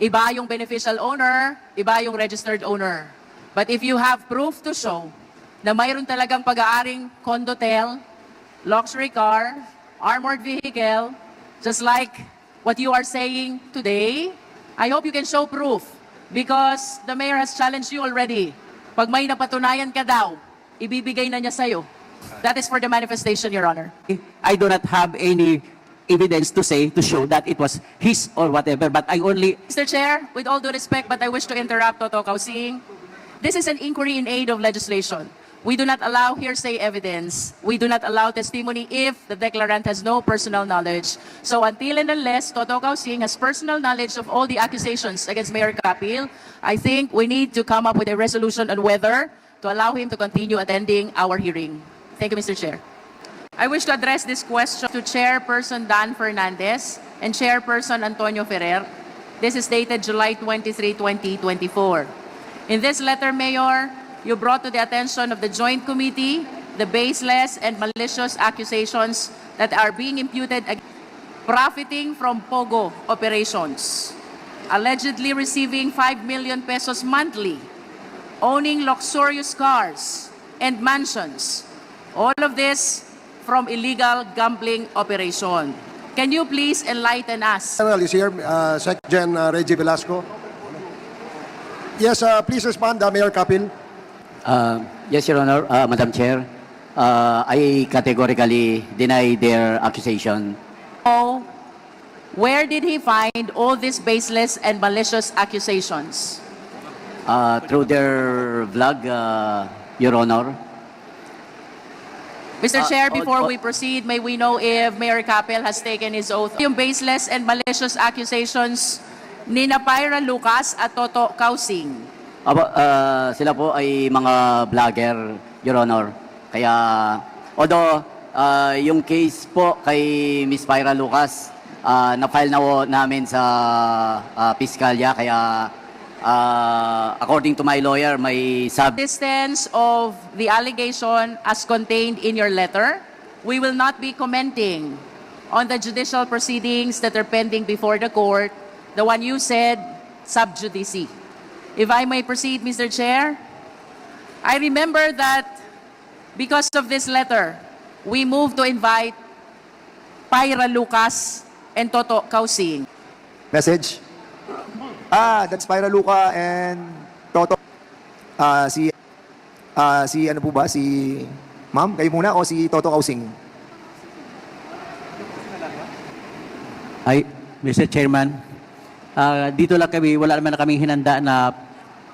Iba yung beneficial owner, iba yung registered owner. But if you have proof to show na mayroon talagang pag-aaring condotel, luxury car, armored vehicle, just like what you are saying today, I hope you can show proof because the mayor has challenged you already. Pag may napatunayan ka daw, ibibigay na niya sa'yo. That is for the manifestation, Your Honor. I do not have any evidence to say, to show that it was his or whatever, but I only Mr. Chair, with all due respect, but I wish to interrupt Toto Kausing. This is an inquiry in aid of legislation. We do not allow hearsay evidence. We do not allow testimony if the declarant has no personal knowledge. So until and unless Toto Kausing has personal knowledge of all the accusations against Mayor Kapil, I think we need to come up with a resolution on whether to allow him to continue attending our hearing. Thank you, Mr. Chair. I wish to address this question to Chairperson Dan Fernandez and Chairperson Antonio Ferrer. This is dated July 23, 2024. In this letter, Mayor, you brought to the attention of the Joint Committee the baseless and malicious accusations that are being imputed ag- profiting from POGO operations, allegedly receiving 5 million pesos monthly, owning luxurious cars and mansions, all of this from illegal gambling operation. Can you please enlighten us? General is here, uh, Sec Gen uh, Reggie Velasco. Yes, uh, please respond, uh, Mayor Kapil. Uh, yes, Your Honor, uh, Madam Chair. Uh, I categorically deny their accusation. Oh, where did he find all these baseless and malicious accusations? Uh, through their vlog, uh, Your Honor. Mr. Uh, Chair, all- before all- we proceed, may we know if Mayor Capel has taken his oath? Yung baseless and malicious accusations ni na Pyra Lucas at Toto Kausing. Aba, uh, sila po ay mga vlogger, Your Honor. Kaya, although uh, yung case po kay Miss Pyra Lucas, uh, na-file na po namin sa uh, piskalya. Kaya, uh, according to my lawyer, may sub Distance of the allegation as contained in your letter, we will not be commenting on the judicial proceedings that are pending before the court, the one you said, sub judice. If I may proceed, Mr. Chair, I remember that because of this letter, we moved to invite Pyra Lucas and Toto Kausing. Message. Ah, that's Pyra Luca and Toto. Ah, si ah, si ano po ba si Ma'am, kayo muna o si Toto Kausing? Ay, Mr. Chairman, ah, dito lang kami, wala naman na kaming hinanda na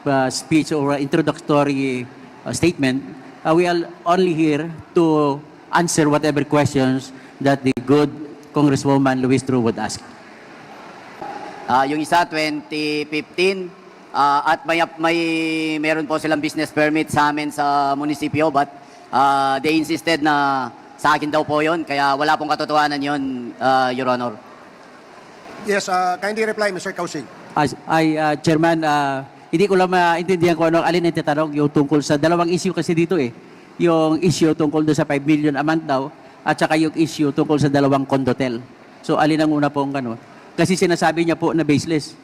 ah, speech or introductory ah, statement. Ah, we are only here to answer whatever questions that the good Congresswoman Luis True would ask. Ah, yung isa 2015 ah, at may may meron po silang business permit sa amin sa munisipyo but ah, they insisted na sa akin daw po 'yon kaya wala pong katotohanan 'yon ah, Your Honor. Yes, uh, kindly reply, Mr. Kausing. As, ay, ah, Chairman, ah, hindi ko lang maintindihan kung ano, alin ang tatanong yung tungkol sa dalawang issue kasi dito eh. Yung issue tungkol doon sa 5 million a month daw at saka yung issue tungkol sa dalawang condotel. So alin ang una pong ano? Kasi sinasabi niya po na baseless.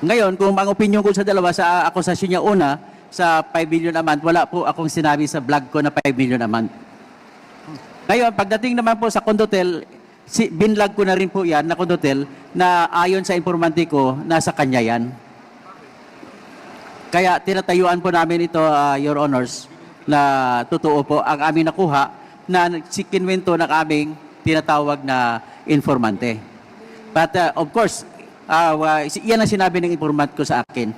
Ngayon, kung ang opinion ko sa dalawa sa akusasyon niya una, sa 5 million a month, wala po akong sinabi sa vlog ko na 5 million a month. Ngayon, pagdating naman po sa condotel, si, binlag ko na rin po yan na condotel na ayon sa informante ko, nasa kanya yan. Kaya tinatayuan po namin ito, ah, Your Honors, na totoo po ang aming nakuha na si kinwento ng aming tinatawag na informante. But ah, of course, wa- si- yan ang sinabi ng informant ko sa akin.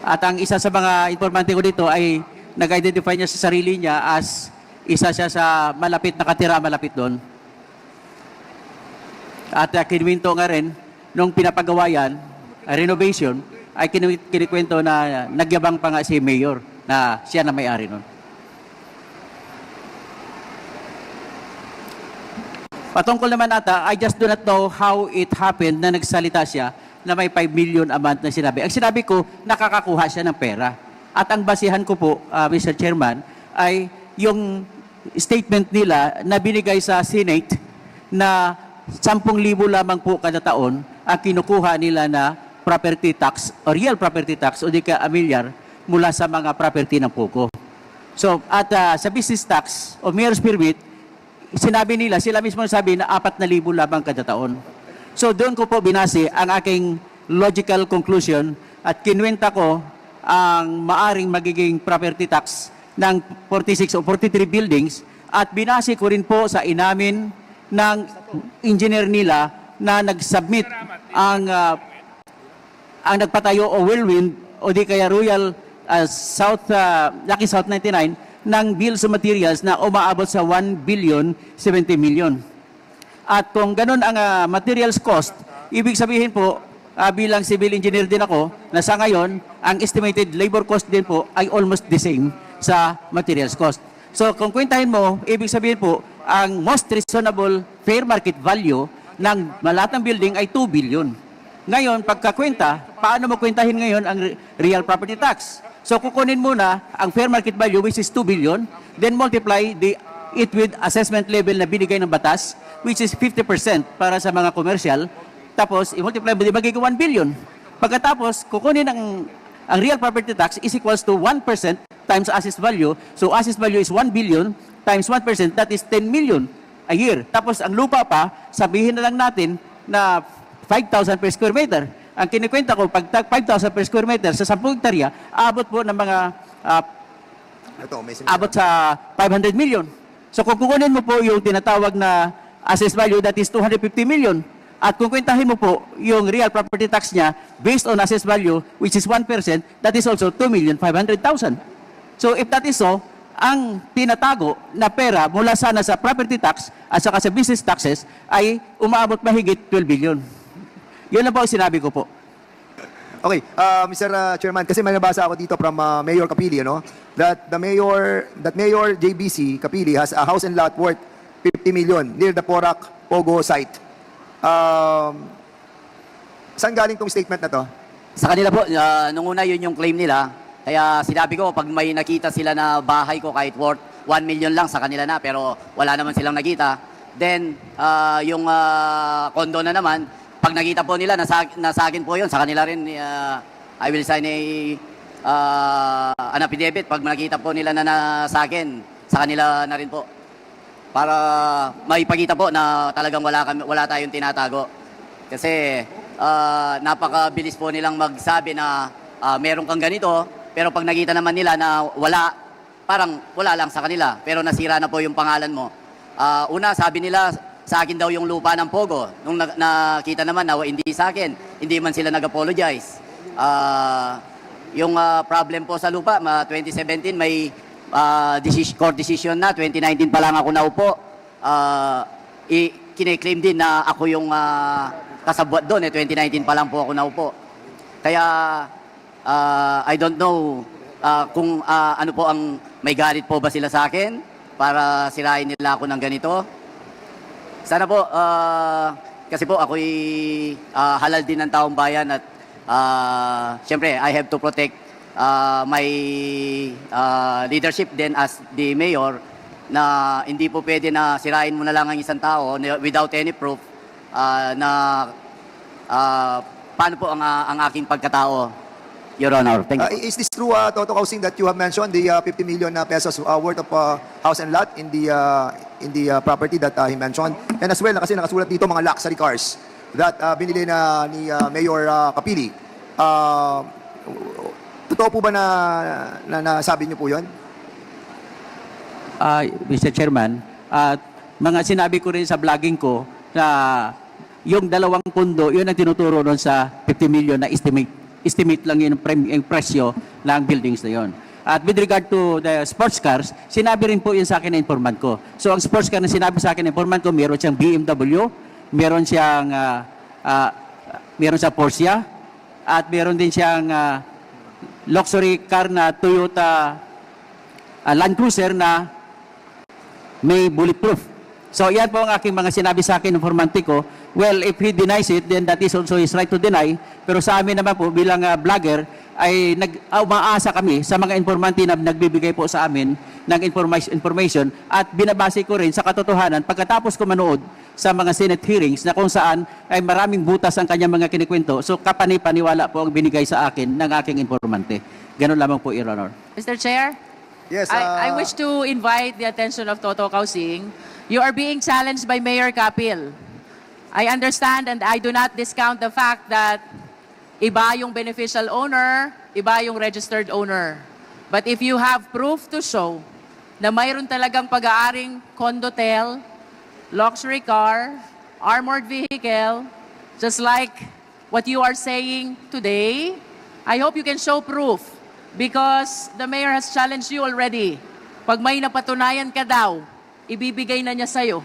At ang isa sa mga informante ko dito ay nag-identify niya sa sarili niya as isa siya sa malapit nakatira malapit doon. At uh, kinuwento nga rin, nung pinapagawa yan, ah, renovation, ay kinikwento na nagyabang pa nga si Mayor na siya na may-ari nun. Patungkol naman ata, I just do not know how it happened na nagsalita siya na may 5 million a month na sinabi. Ang sinabi ko, nakakakuha siya ng pera. At ang basihan ko po, ah, Mr. Chairman, ay yung statement nila na binigay sa Senate na 10,000 lamang po kada taon ang kinukuha nila na property tax o real property tax o di ka amilyar mula sa mga property ng POCO. So, at ah, sa business tax o mayor's permit, sinabi nila, sila mismo sabi na 4,000 lamang kada taon. So, doon ko po binase ang aking logical conclusion at kinwenta ko ang maaring magiging property tax ng 46 o 43 buildings at binase ko rin po sa inamin ng engineer nila na nag-submit ang ah, ang nagpatayo o Whirlwind o di kaya Royal uh, South uh, Lucky South 99 ng bills of materials na umaabot sa 1 billion 70 million. At kung ganun ang uh, materials cost, ibig sabihin po uh, bilang civil engineer din ako na sa ngayon ang estimated labor cost din po ay almost the same sa materials cost. So kung kwentahin mo, ibig sabihin po ang most reasonable fair market value ng lahat ng building ay 2 billion. Ngayon, pagkakwenta, paano mo kwentahin ngayon ang re- real property tax? So, kukunin muna ang fair market value, which is 2 billion, then multiply the, it with assessment level na binigay ng batas, which is 50% para sa mga commercial, tapos, i-multiply mo, di magiging 1 billion. Pagkatapos, kukunin ang, ang real property tax is equals to 1% times assessed value. So, assessed value is 1 billion times 1%, that is 10 million a year. Tapos, ang lupa pa, sabihin na lang natin na 5,000 per square meter. Ang kinikwenta ko, pag tag 5,000 per square meter sa 10 hektarya, abot po ng mga ah, Ito, may abot sa 500 million. So kung kukunin mo po yung tinatawag na assessed value that is 250 million at kung kwentahin mo po yung real property tax niya based on assessed value which is 1%, that is also 2,500,000. So if that is so, ang tinatago na pera mula sana sa property tax at saka sa business taxes ay umaabot mahigit 12 billion. Yun lang po ang sinabi ko po. Okay, uh, Mr. uh, Chairman, kasi may nabasa ako dito from uh, Mayor Kapili, ano? That the mayor, that Mayor JBC Kapili has a house and lot worth 50 million near the Porac Pogo site. Um, saan galing tong statement na to? Sa kanila po, ah, nung una yun yung claim nila. Kaya sinabi ko, pag may nakita sila na bahay ko kahit worth 1 million lang sa kanila na, pero wala naman silang nakita. Then, ah, yung ah, condo na naman, pag nakita po nila, nasa, nasa akin po yun, sa kanila rin, ah, I will sign a, ah, an affidavit pag nakita po nila na nasa akin, sa kanila na rin po. Para maipakita po na talagang wala, kami, wala tayong tinatago. Kasi ah, napakabilis po nilang magsabi na ah, meron kang ganito, pero pag nakita naman nila na wala, parang wala lang sa kanila, pero nasira na po yung pangalan mo. Ah, una, sabi nila, sa akin daw yung lupa ng Pogo. Nung na- nakita naman na hindi sa akin, hindi man sila nag-apologize. Ah, yung ah, problem po sa lupa, ma 2017 may ah, decis- court decision na, 2019 pa lang ako naupo. Ah, i- kine-claim din na ako yung ah, kasabwat doon, eh, 2019 pa lang po ako naupo. Kaya, ah, I don't know ah, kung ah, ano po ang may galit po ba sila sa akin para sirain nila ako ng ganito. Sana po, ah, kasi po ako'y ah, halal din ng taong bayan at ah, syempre, I have to protect ah, my ah, leadership then as the mayor na hindi po pwede na sirain mo na lang ang isang tao without any proof ah, na ah, paano po ang, ang aking pagkatao, Your Honor. Thank Uh, you. is this true, uh, Toto Kausing, that you have mentioned the uh, 50 million uh, pesos uh, worth of uh, house and lot in the uh, in the uh, property that uh, he mentioned? And as well, na kasi nakasulat dito mga luxury cars that uh, binili na ni uh, Mayor uh, Kapili. Uh, totoo po ba na, na nasabi niyo po yun? Ah, Mr. Chairman, at mga sinabi ko rin sa vlogging ko na yung dalawang pundo, yun ang tinuturo doon sa 50 million na estimate. Estimate lang yun ang prem- yung presyo ng buildings na yun. At with regard to the sports cars, sinabi rin po yun sa akin na informant ko. So ang sports car na sinabi sa akin na informant ko, meron siyang BMW, meron siyang ah, ah, meron sa Porsche, at meron din siyang ah, luxury car na Toyota ah, Land Cruiser na may bulletproof. So yan po ang aking mga sinabi sa akin ng formante ko Well, if he denies it, then that is also his right to deny. Pero sa amin naman po, bilang ah, vlogger, ay nag, ah, umaasa kami sa mga informante na nagbibigay po sa amin ng information, information at binabase ko rin sa katotohanan pagkatapos ko manood sa mga Senate hearings na kung saan ay maraming butas ang kanyang mga kinikwento. So kapanipaniwala po ang binigay sa akin ng aking informante. Ganun lamang po, Your Honor. Mr. Chair? Yes, I, I uh, wish to invite the attention of Toto Kausing. You are being challenged by Mayor Kapil. I understand and I do not discount the fact that iba yung beneficial owner, iba yung registered owner. But if you have proof to show na mayroon talagang pag-aaring condotel, luxury car, armored vehicle, just like what you are saying today, I hope you can show proof because the mayor has challenged you already. Pag may napatunayan ka daw, ibibigay na niya sa'yo.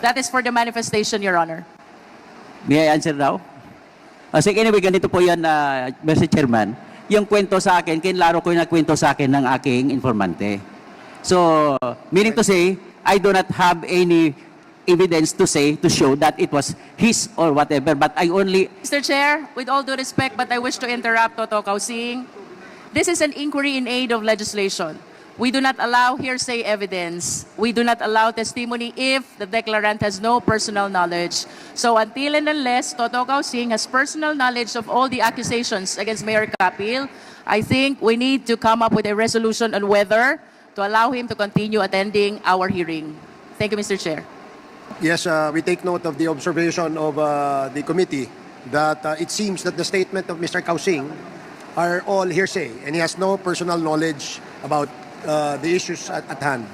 That is for the manifestation, Your Honor. May I answer now? Uh, sige, anyway, ganito po yan, uh, Mr. Chairman. Yung kwento sa akin, kinlaro ko yung nagkwento sa akin ng aking informante. So, meaning to say, I do not have any evidence to say, to show that it was his or whatever, but I only Mr. Chair, with all due respect, but I wish to interrupt Toto Kausing. This is an inquiry in aid of legislation. We do not allow hearsay evidence. We do not allow testimony if the declarant has no personal knowledge. So until and unless Toto Kausing has personal knowledge of all the accusations against Mayor Kapil, I think we need to come up with a resolution on whether to allow him to continue attending our hearing. Thank you, Mr. Chair. Yes, uh, we take note of the observation of uh, the committee that uh, it seems that the statement of Mr. Kausing are all hearsay and he has no personal knowledge about uh, the issues at, at hand.